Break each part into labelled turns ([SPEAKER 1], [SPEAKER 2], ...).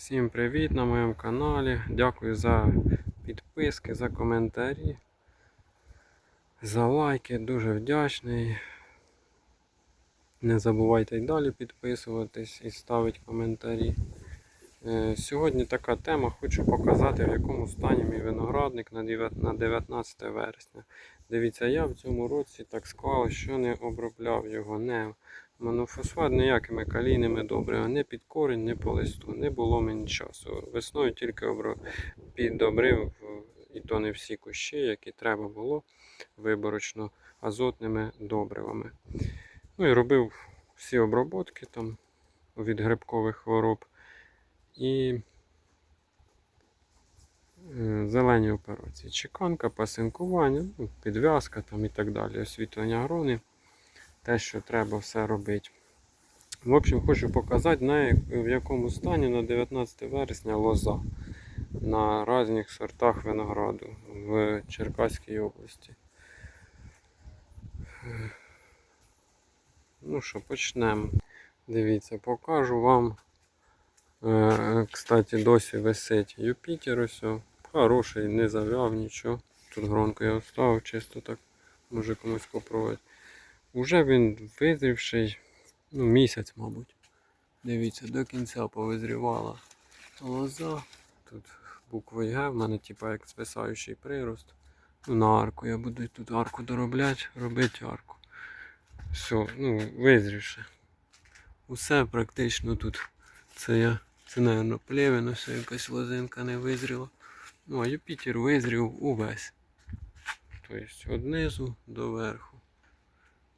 [SPEAKER 1] Всім привіт на моєму каналі. Дякую за підписки, за коментарі, за лайки. Дуже вдячний. Не забувайте й далі підписуватись і ставити коментарі. Е, Сьогодні така тема. Хочу показати, в якому стані мій виноградник на 19 вересня. Дивіться, я в цьому році так склав, що не обробляв його не монофосфат ніякими калійними добривами, не під корінь, не по листу. Не було мені часу. Весною тільки обро... піддобрив, і то не всі кущі, які треба було виборочно азотними добривами. Ну і робив всі оброботки там від грибкових хвороб. І е, зелені операції. Чеканка, пасинкування, ну, підв'язка там і так далі, освітлення грони те, що треба все робити. В общем, хочу показати, на в якому стані на 19 вересня лоза на різних сортах винограду в Черкаській області. Ну що, почнемо. Дивіться, покажу вам. Е, Кстати, досі висить Юпітер ось. Хороший, не зав'яв нічого. Тут гронку я оставив, чисто так може комусь попробувати. Уже він визрівший, ну, місяць, мабуть. Дивіться, до кінця повизрівала лоза. Тут буквою Г, в мене типа як звисаючий прирост. Ну, на арку. Я буду тут арку доробляти, робити арку. Все, ну, визрівши. Усе практично тут. Це я. Це, мабуть, плевен, ось якась лозинка не визріла. Ну, а Юпітер визрів увесь. Тобто від низу до верху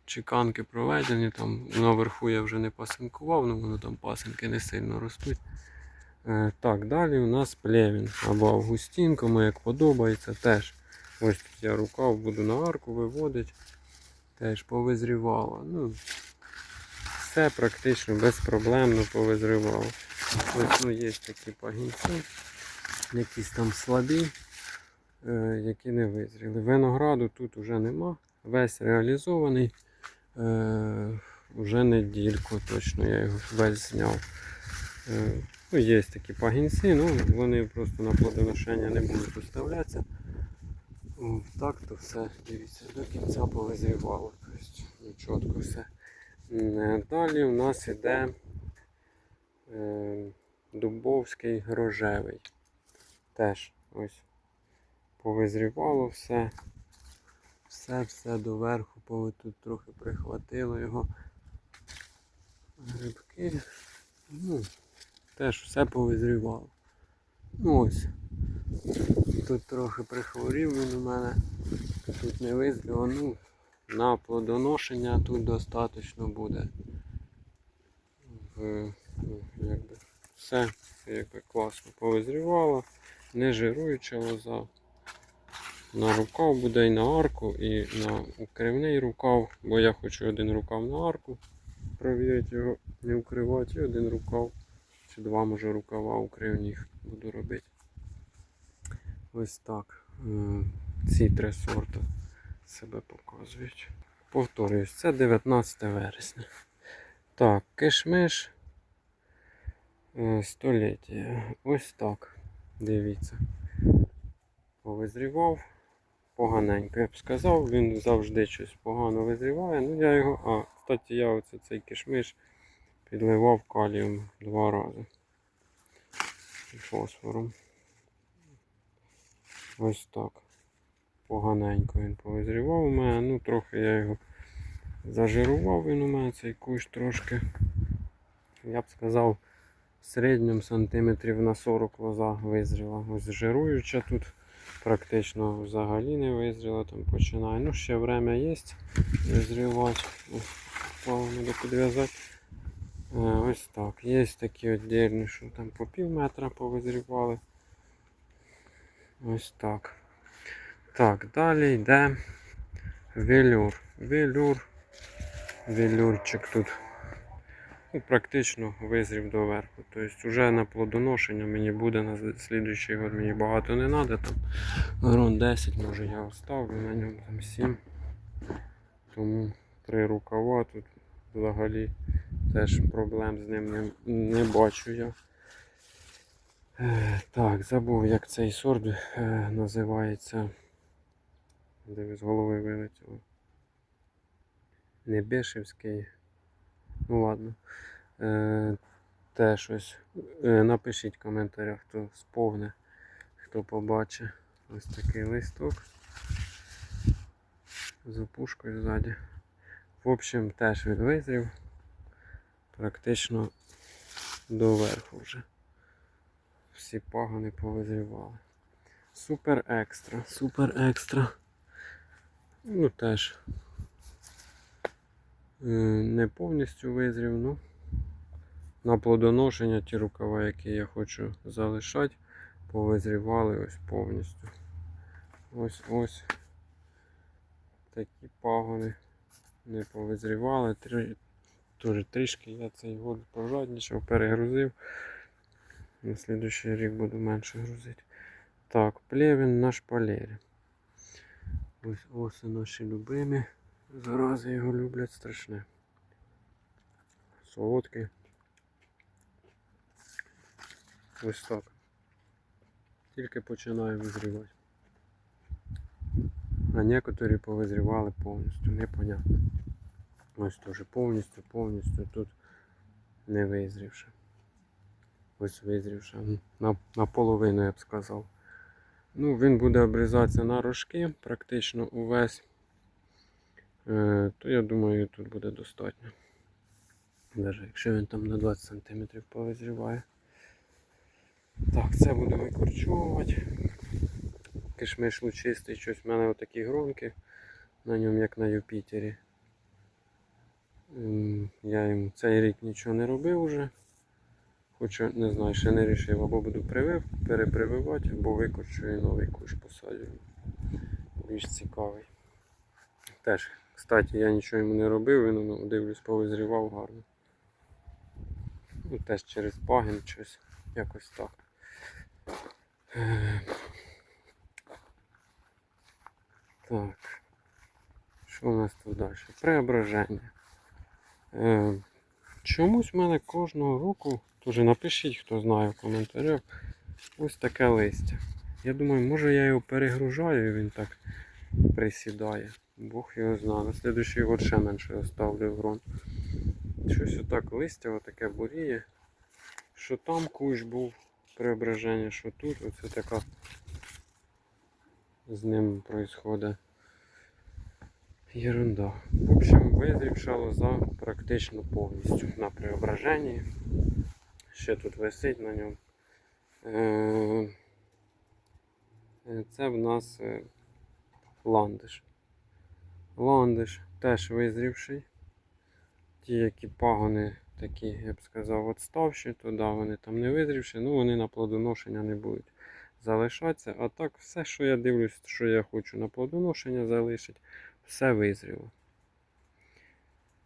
[SPEAKER 1] чеканки проведені, там наверху я вже не пасинкував, ну воно там пасинки не сильно ростуть. Е, так, далі у нас плевін або Августін, кому як подобається, теж ось тут я рукав буду на арку виводити. Теж повизрівало. Ну, все практично безпроблемно повизрівало. Ось ну, є такі пагінці, якісь там слабі, е, які не визріли. Винограду тут вже нема, весь реалізований. Е, вже недільку точно я його весь зняв. Е, ну, є такі пагінці, ну вони просто на плодоношення не будуть виставлятися. Так то все, дивіться, до кінця повизрівало. Тобто, ну, чітко все. Е, Далі у нас іде е, Дубовський рожевий. Теж ось повизрівало все. Все-все доверху, пови тут трохи прихватило його. Грибки. Ну, теж все повизрівало. Ну ось. Тут трохи прихворів він у мене. Тут не визріло. Ну, на плодоношення тут достатньо буде. В, ну, якби, все якби класно повизрівало. Не жируюча лоза. На рукав буде і на арку, і на укривний рукав, бо я хочу один рукав на арку. Провірити його, не укривати, і один рукав. Чи два може рукава укривних буду робити. Ось так. Е, Ці три сорти себе показують. Повторююсь, це 19 вересня. Так, кишмиш е, століття. Ось так. Дивіться. Повизрівав. Поганенько, я б сказав, він завжди щось погано визріває. Ну я його. А, кстати, я оце цей кишмиш підливав калієм два рази. І фосфором. Ось так. Поганенько він повизрівав у мене. Ну трохи я його зажирував він у мене цей кущ трошки. Я б сказав, в середньому сантиметрів на 40 лоза визріла. Ось жируюча тут практично взагалі не визріла, там починає. Ну, ще время є визрівати. Треба підв'язати. Е, Ось так. Є такі віддільні, що там по пів метра повизрівали. Ось так. Так, далі йде велюр. Велюр. Велюрчик тут ну, практично визрів до верху. Тобто вже на плодоношення мені буде на слідуючий год мені багато не треба. Там грон 10 може я оставлю, на ньому там 7. Тому три рукава тут взагалі теж проблем з ним не, не бачу я. Е, Так, забув, як цей сорт е, називається. Де з голови вилетіло. Не Бешевський. Ну ладно. Е, те щось. Е, напишіть в коментарях, хто сповне, хто побачить. Ось такий листок. З опушкою ззаді. В общем, теж він визрів. Практично доверху вже. Всі пагони повизрівали. Супер екстра, супер екстра. Ну теж не повністю визрів, ну на плодоношення ті рукава, які я хочу залишати, повизрівали ось повністю. Ось ось такі пагони не повизрівали. Теж трішки я цей год пожадничав, перегрузив. На слідуючий рік буду менше грузити. Так, плевін на шпалері. Ось оси наші любимі. Зарази його люблять страшне. Солодкий. Ось так. Тільки починає визрівати. А некоторі повизрівали повністю, непонятно. Ось теж повністю, повністю тут не визрівши. Ось визрівши. На, наполовину я б сказав. Ну, він буде обрізатися на рожки практично увесь. Е, то я думаю, тут буде достатньо. Навіть якщо він там на 20 см повизріває. Так, це буду викорчовувати. Кишмиш лучистий, щось в мене отакі гронки на ньому, як на Юпітері. Я їм цей рік нічого не робив уже. Хоча не знаю, ще не рішив, або буду привив, перепрививати, або викорчу і новий кущ посадю. Більш цікавий. Теж, кстати, я нічого йому не робив, він ну, дивлюсь, повизрівав гарно. Ну, теж через пагін щось, якось так. Так. Що у нас тут далі? Преображення. Е, чомусь в мене кожного року, теж напишіть, хто знає в коментарях, ось таке листя. Я думаю, може я його перегружаю і він так присідає. Бог його знає. На слідуючий год ще менше оставлю грон. Щось отак листя отаке буріє. Що там кущ був преображення, що тут. Оце така з ним происходить ерунда. В общем, визрівша лоза практично повністю на преображенні. Ще тут висить на ньому. Е, е, Це в нас е, ландиш. Ландиш теж визрівший. Ті, які пагони такі, я б сказав, відставші, то да, вони там не визрівші, ну вони на плодоношення не будуть залишатися. А так, все, що я дивлюсь, що я хочу на плодоношення залишити, все визріло.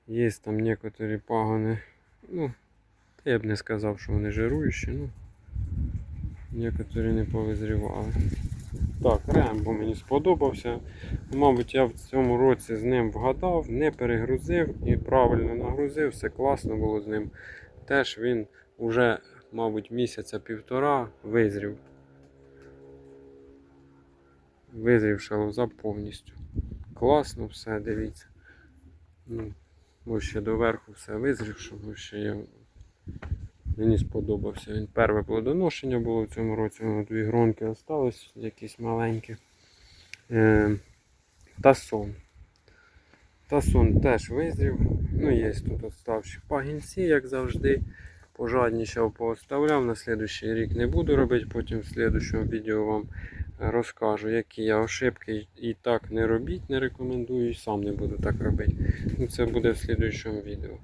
[SPEAKER 1] Є там некоторі пагони, ну, я б не сказав, що вони жируючі, ну, некоторі не повизрівали. Так, Рембо мені сподобався. Мабуть, я в цьому році з ним вгадав, не перегрузив і правильно нагрузив, все класно було з ним. Теж він уже, мабуть, місяця півтора визрів. Визрівша лоза повністю. Класно все, дивіться. Ну, ось ще доверху все визрівши, ось ще я... Мені сподобався. Він перше плодоношення було в цьому році, дві гронки осталось, якісь маленькі. Е, тасон. Тасон теж визрів. Ну, є тут оставші пагінці, як завжди. Пожаднішав, пооставляв. На слідуючий рік не буду робити, потім в слідчому відео вам розкажу, які я ошибки і так не робіть, не рекомендую, і сам не буду так робити. Ну, це буде в слідчому відео.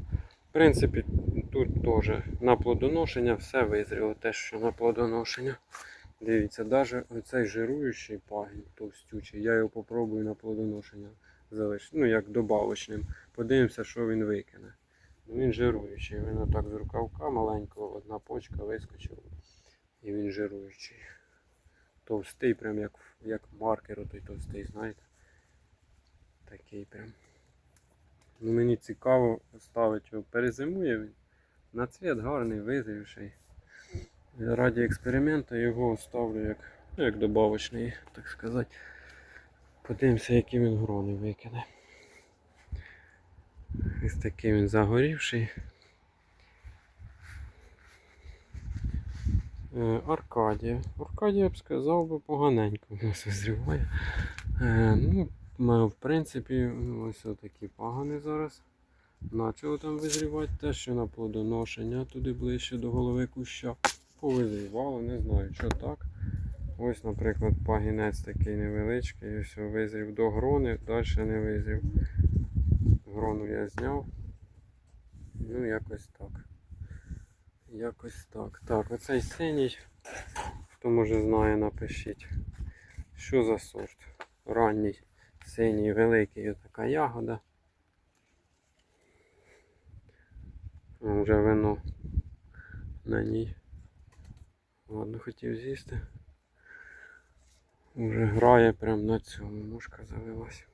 [SPEAKER 1] В принципі, тут теж на плодоношення все визріло, те, що на плодоношення. Дивіться, навіть оцей жируючий пагін товстючий, я його попробую на плодоношення залишити. Ну, як добавочним. Подивимося, що він викине. Ну, він жируючий. Він отак з рукавка маленького, одна почка вискочила. І він жируючий. Товстий, прям як, як маркер отой товстий, знаєте. Такий прям. Ну, мені цікаво ставити його. Перезимує він. На цвіт гарний, визрівший. Раді експерименту його ставлю як, ну, як добавочний, так сказати. Подивимося, які він грони викине. Ось такий він загорівший. Е, Аркадія. Аркадія я б сказав би поганенько у нас визріває. Е, ну, в принципі, ось такі пагани зараз. Почало там визрівати те, що на плодоношення туди ближче до голови куща. Повизрівало, не знаю, що так. Ось, наприклад, пагінець такий невеличкий, ось визрів до грони, далі не визрів. Грону я зняв. Ну, якось так. Якось так. Так, оцей синій. Хто може знає, напишіть. Що за сорт? Ранній, синій, великий, отака ягода. Вже вино на ній. Ладно, хотів з'їсти. Уже грає прям на цьому, ножка завелась.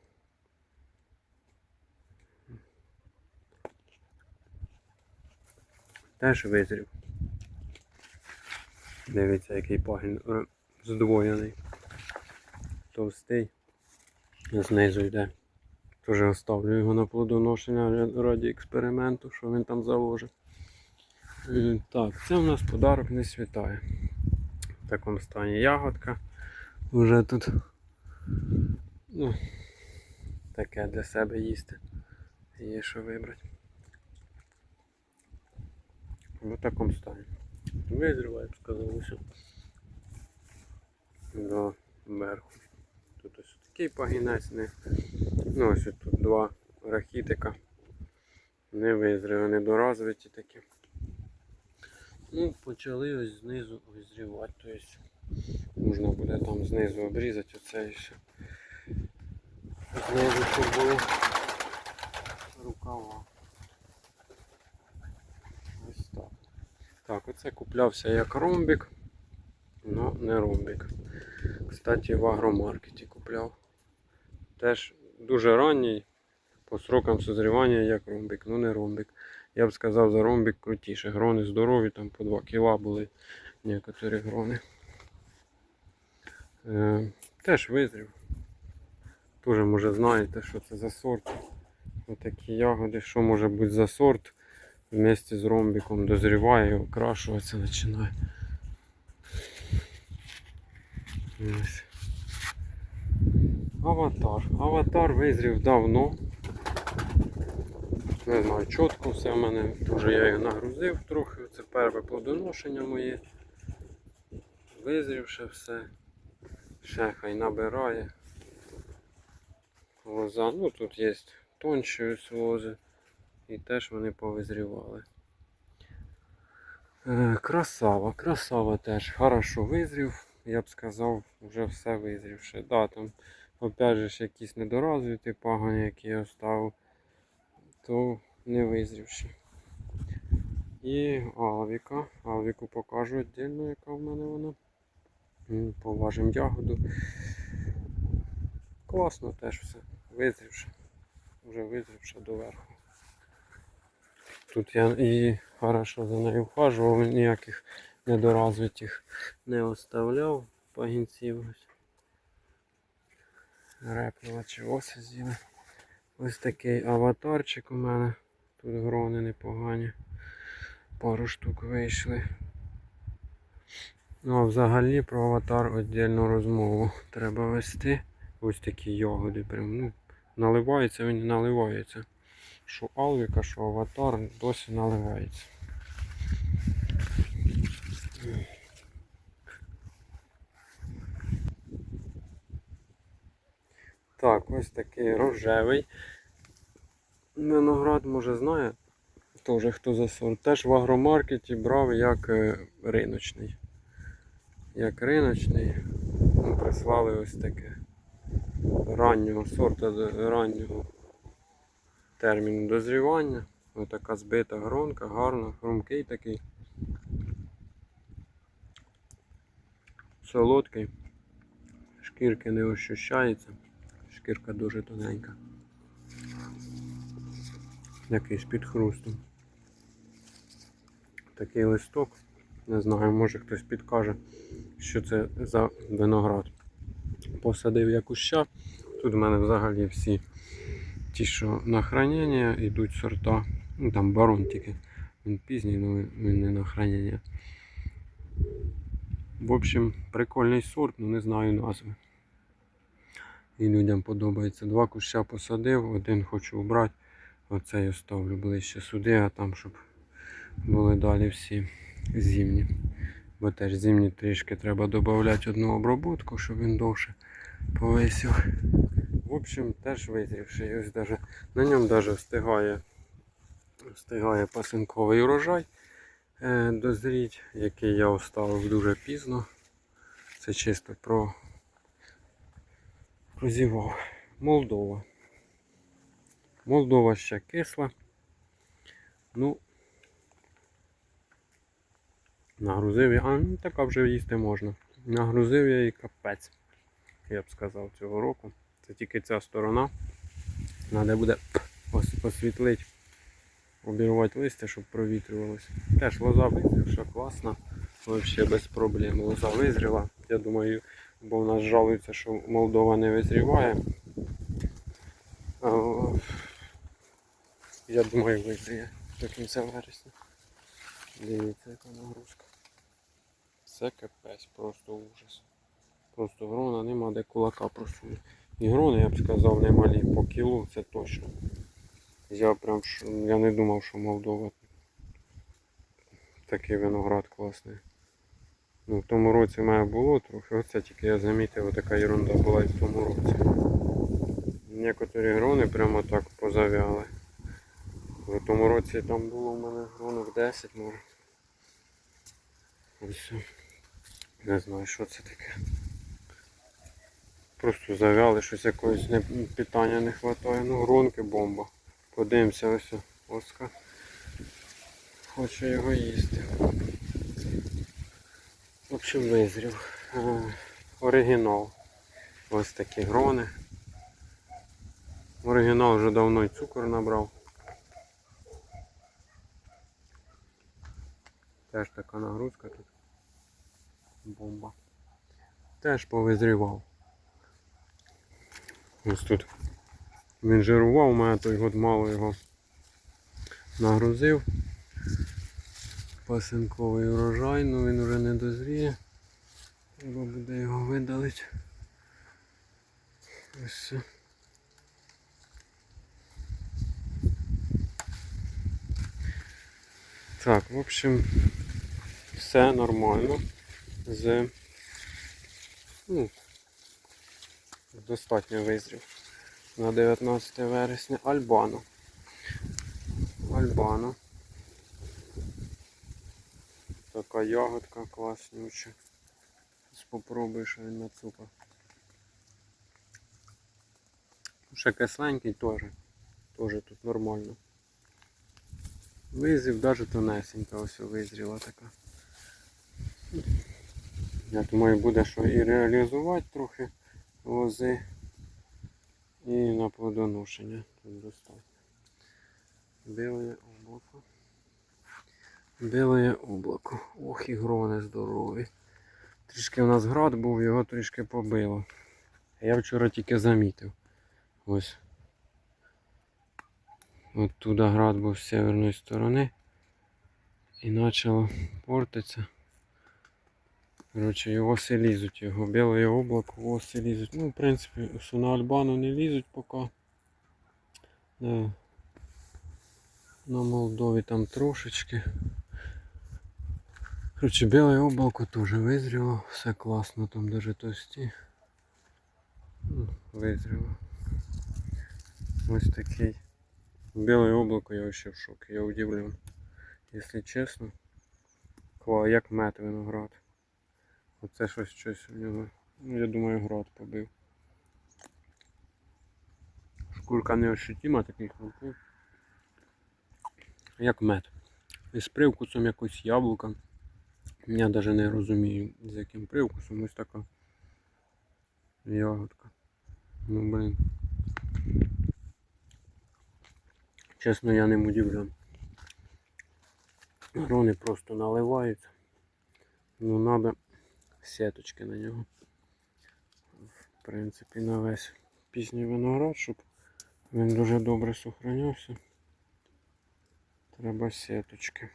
[SPEAKER 1] Теж визрів. Дивіться, який пагін е, здвоєний. Товстий. Знизу йде. Тоже оставлю його на плодоношення раді експерименту, що він там заложить. Е, Так, це в нас подарок не світає. В такому стані ягодка. Уже тут ну, таке для себе їсти. Є що вибрати. В такому стані. Визріває, б сказав, усе. До верху. Тут ось такий пагінець, не. Ну ось тут два рахітика. Не визріли, недоразвиті такі. Ну, почали ось знизу визрівати. Тобто можна буде там знизу обрізати оце все. Знизу було рукава. Ось так. Так, оце куплявся як ромбік, але не ромбік. Кстати, в агромаркеті купляв. Теж дуже ранній, по срокам созрівання як ромбік, ну не ромбік. Я б сказав за ромбік крутіше. Грони здорові, там по 2 кіла були некоторі грони. Е, теж визрів. Тоже може знаєте, що це за сорт. Отакі ягоди, що може бути за сорт. Вместе з ромбіком дозріває окрашуватися починає. Ось. Аватар. Аватар визрів давно. Не знаю, чітко все в мене. Дуже я його нагрузив трохи. Це перше плодоношення моє. Визрівши все. Ще хай набирає. Лоза. Ну тут є тонші ось лози. І теж вони повизрівали. Е, красава, красава теж хорошо визрів. Я б сказав, вже все визрівши. Да, там опять же якісь недоразвиті пагони, які я оставив, то не визрівши. І Алвіка. Алвіку покажу віддільно, яка в мене вона. Поважимо ягоду. Класно теж все. Визрівши. Вже визрівши доверху. Тут я і хорошо за нею вхажував, ніяких недоразвитих не оставляв пагінців. Репнула чи оси з'їли. Ось такий аватарчик у мене. Тут грони непогані. Пару штук вийшли. Ну а взагалі про аватар віддільну розмову треба вести. Ось такі ягоди. Прям, ну, наливається він наливається. Що Алвіка, що аватар досі наливається. Так, ось такий рожевий. Виноград, може знає, теж хто за сорт. Теж в агромаркеті брав як е, риночний. Як риночний. Прислали ось таке. Раннього сорту, раннього терміну дозрівання. Ось така збита гронка, гарна, хрумкий такий. Солодкий. Шкірки не ощущається. Шкірка дуже тоненька. Якийсь під хрустом. Такий листок Не знаю, може хтось підкаже, що це за виноград. Посадив я куща. Тут в мене взагалі всі ті, що на хранення, йдуть сорта. Ну там барон тільки. Він пізній, але він не на хранення. В общем, прикольний сорт, ну не знаю назви. І людям подобається. Два куща посадив, один хочу убрати. Оцей оставлю ближче сюди, а там, щоб були далі всі зимні. Бо теж зимні трішки треба додати одну обробітку, щоб він довше повисів. В общем, теж визрівший. Ось даже, на ньому даже встигає, встигає пасинковий урожай е, дозріть, який я оставив дуже пізно. Це чисто про прозівав. Молдова. Молдова ще кисла. Ну, нагрузив я, а ну, така вже їсти можна. Нагрузив я її капець, я б сказав, цього року. Це тільки ця сторона. Треба буде освітлити, обірвати листя, щоб провітрювалося. Теж лоза визрівша, класна. Взагалі без проблем. Лоза визріла. Я думаю, бо в нас жалуються, що Молдова не визріває. Я думаю, визріє до кінця вересня. Дивіться, яка нагрузка. Це капець, просто ужас. Просто грона нема де кулака просунути. І грони, я б сказав, немалі по кілу, це точно. Я прям я не думав, що Молдова такий виноград класний. Ну, в тому році мене було трохи. Оце тільки я замітив, така ерунда була і в тому році. Некоторі грони прямо так позавяли. В тому році там було в мене гронок 10 може. Ось. Не знаю, що це таке. Просто завяли, щось якогось не, питання не вистачає. Ну, гронки бомба. Подивимося, ось Оска. Хоче його їсти. Общем, визрів. Е, Оригінал. Ось такі грони. Оригінал вже давно й цукор набрав. Теж така нагрузка тут. Бомба. Теж повизрівав. Ось тут. Він жирував, у мене той год мало його нагрузив. Пасинковий урожай, ну він вже не дозріє. Треба буде його видалити. Ось. все. Так, в общем, все нормально. З ну, достатньо визрів. На 19 вересня Альбано. Альбано. Така ягодка класнюча. Спробуй, що він на цукор. Ще кисленький теж. Теж тут нормально. Визрів навіть тонесенька ось визріла така. Я думаю, буде що і реалізувати трохи лози і на плодоношення. Тут достатньо. Біле облако. Біле облако. Ох, і грони здорові. Трішки у нас град був, його трішки побило. Я вчора тільки замітив. Ось. От туди град був з северної сторони. І почало портитися. Коротше, його все лізуть, його біле облако, його все лізуть. Ну, в принципі, на Альбану не лізуть поки. На Молдові там трошечки. Коротше, біле облако теж визріло, все класно, там даже тості. Ну, Визріло. Ось такий. Біле облако я вообще в шокі, я удивлен. Чесно. Кла, як мед виноград. Оце щось щось у нього. Ну, я думаю, град побив. Шкурка не ощутима такий хрумкий. Як мед. І з привкусом якось яблука. Я навіть не розумію, з яким привкусом ось така ягодка. Ну блин. Чесно, я ним удивлен. Грони просто наливаються. Ну, треба сіточки на нього. В принципі, на весь пізній виноград, щоб він дуже добре сохранявся. Треба сіточки.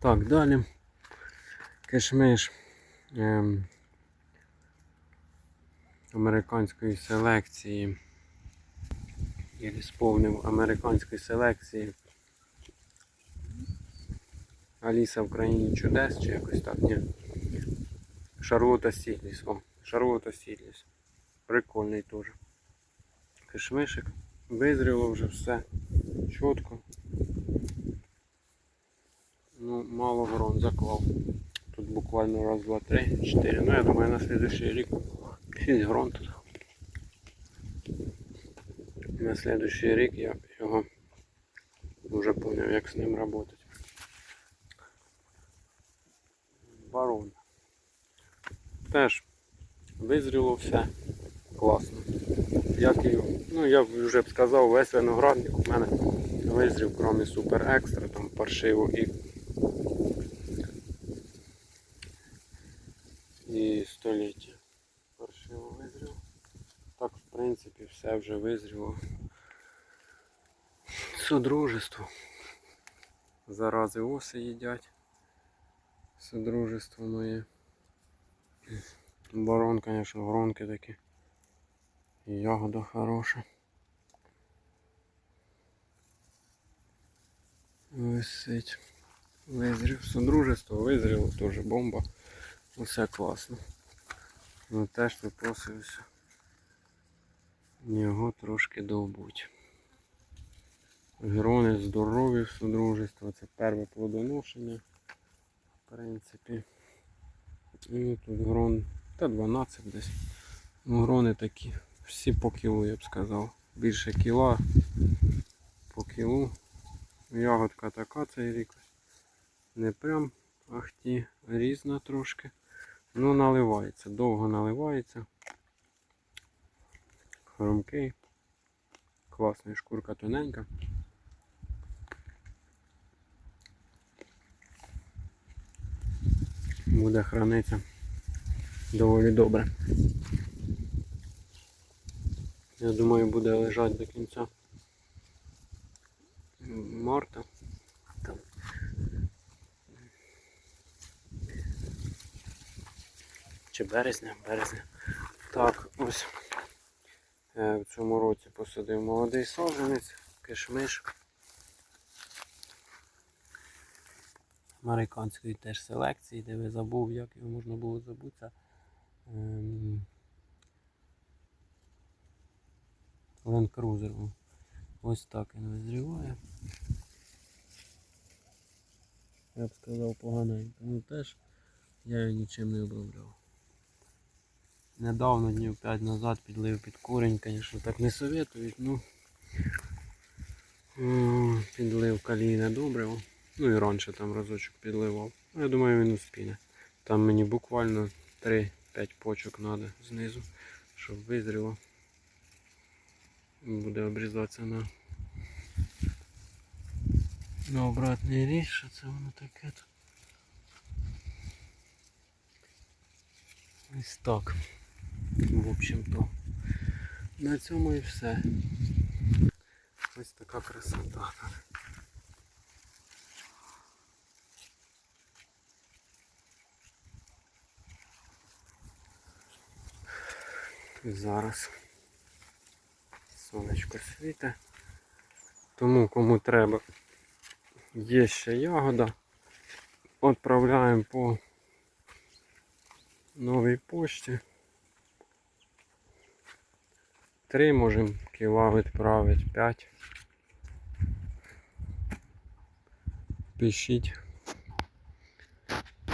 [SPEAKER 1] Так, далі. Кишмиш ем, американської селекції. Я сповнив американської селекції. Аліса в країні чудес чи якось так, ні. Шарлота Сідліс. О, Шарлота Сідліс. Прикольний теж. Кишмишик. Визріло вже все. Чітко. Ну, мало грон заклав. Буквально раз, два, три, чотири. Ну я думаю на следующий рік 6 грон тут. На следующий рік я його вже поняв, як з ним працювати. Барон. Теж визріло все класно. Як і, ну я вже б сказав, весь виноградник у мене визрів, крім супер екстра, там паршиво і, і століття. Паршиво визрів. Так, в принципі, все вже визріло. Содружество. Зарази оси їдять. Содружество моє. Барон, конечно, гронки такі. Ягода хороша. Висить. Визрів. Содружество визріло теж бомба. Усе класно. Ну теж випросився. Його трошки довбуть. Грони здорові в содружество. Це перше плодоношення. В принципі. І тут грон та 12 десь. Ну, грони такі. Всі по кілу, я б сказав. Більше кіла по кілу. Ягодка така цей рік. Не прям ахті, різна трошки. Ну наливається, довго наливається. Хромкий. Класний, шкурка тоненька. Буде хранитися доволі добре. Я думаю, буде лежати до кінця марта. Чи березня, березня. Так, ось е, в цьому році посадив молодий саджанець, кишмиш. Американської теж селекції, де ви забув, як його можна було забути. Ем... Ось так він визріває. Я б сказав поганенько. Ну теж я його нічим не обробляв. Недавно днів 5 назад підлив під корінь, звісно, так не советують, ну підлив калійне добриво. Ну і раніше там разочок підливав. Ну, я думаю він успіне. Там мені буквально 3-5 почок треба знизу, щоб визріло. Буде обрізатися на на обратний ріж, що це воно таке. Ось так. В общем-то. На цьому і все. Ось така красота. Зараз сонечко світе. Тому кому треба є ще ягода. Відправляємо по новій пошті. Три можемо кіла відправити, п'ять. Пишіть,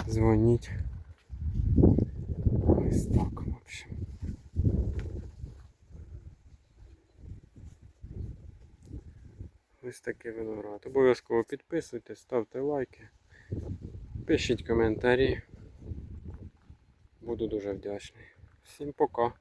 [SPEAKER 1] дзвоніть. Ось так, в общем. Ось такий виноград. Обов'язково підписуйтесь, ставте лайки, пишіть коментарі. Буду дуже вдячний. Всім пока.